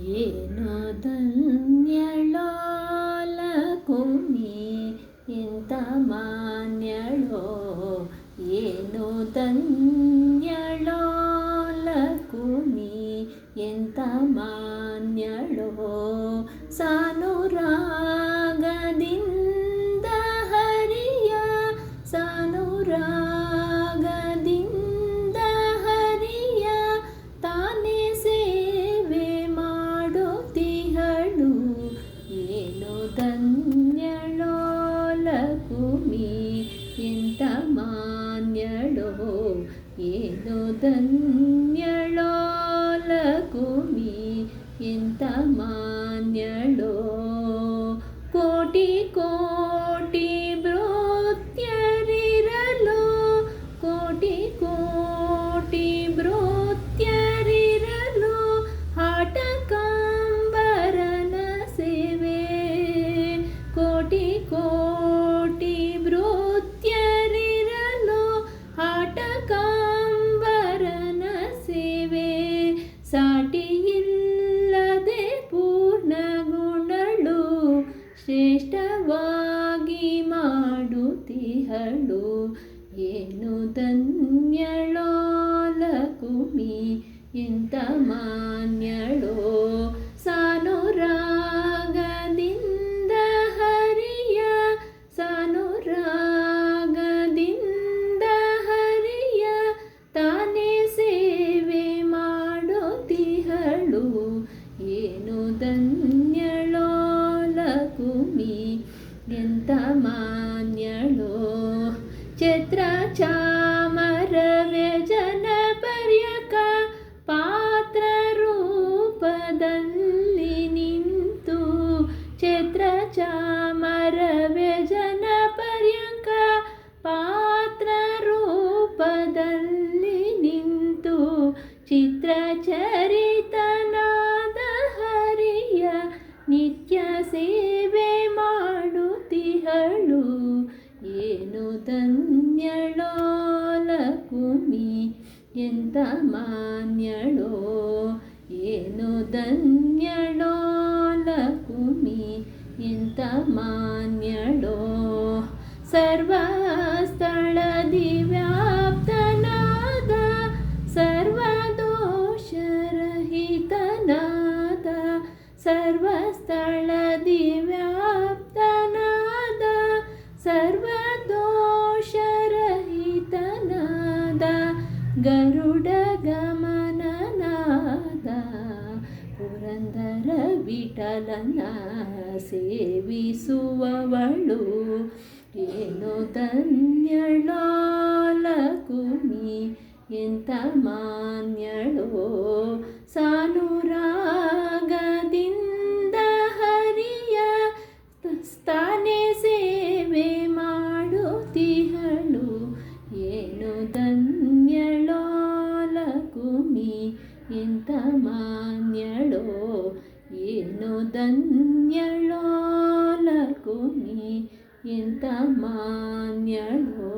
ಏನು ಧನ್ಯಳೋ ಲಕುಮಿ ಎಂತ ಮಾನ್ಯಳೋ ಏನು ಧನ್ಯಳೋ ಲಕುಮಿ ಎಂತ ಮಾನ್ಯಳೋ ಏನು ಧನ್ಯಳೋ ಲಕುಮಿ ಎಂತ ಮಾನ್ಯಳೋ ಏನು ಧನ್ಯಳೋ ಲಕುಮಿ ಎಂತ ಮಾಡುತ್ತಿಹಳು ಏನು ಧನ್ಯಳೋ ಲಕುಮಿ, ಎಂತ ಮಾನ್ಯಳೋ ಸಾನುರಾಗದಿಂದ ಹರಿಯ ಸಾನುರಾಗದಿಂದ ಹರಿಯ, ತಾನೇ ಸೇವೆ ಮಾಡುತ್ತಿಹಳು ಏನು ಧನ್ಯಳೋ ಲಕುಮಿ, ಎಂತ ಮಾನ್ಯಳೋ ಚಿತ್ರಚರಿತನಾದ ಹರಿಯ ನಿತ್ಯ ಸೇವೆ ಮಾಡುತ್ತಿಹಳು. ಏನು ಧನ್ಯಳೋಲಕುಮಿ ಎಂತ ಮಾನ್ಯಳೋ. ಏನು ಧನ್ಯಳೋಲಕುಮಿ ಎಂತ ಮಾನ್ಯಳೋ. ಸರ್ವಸ್ಥಳದಿ ಸರ್ವಸ್ಥಳದಿ ವ್ಯಾಪ್ತನಾದ ಸರ್ವದೋಷರಹಿತನಾದ ಗರುಡ ಗಮನನಾದ ಪುರಂದರ ವಿಠಲನ ಸೇವಿಸುವವಳು. ಏನು ಧನ್ಯಳೋ ಕುಮಿ ಎಂತ ಮಾನ್ಯಳೋ ಮಾನ್ಯಳೋ ಏನು ಧನ್ಯಳೋ ಲಕುಮಿ ಎಂತ ಮಾನ್ಯಳೋ.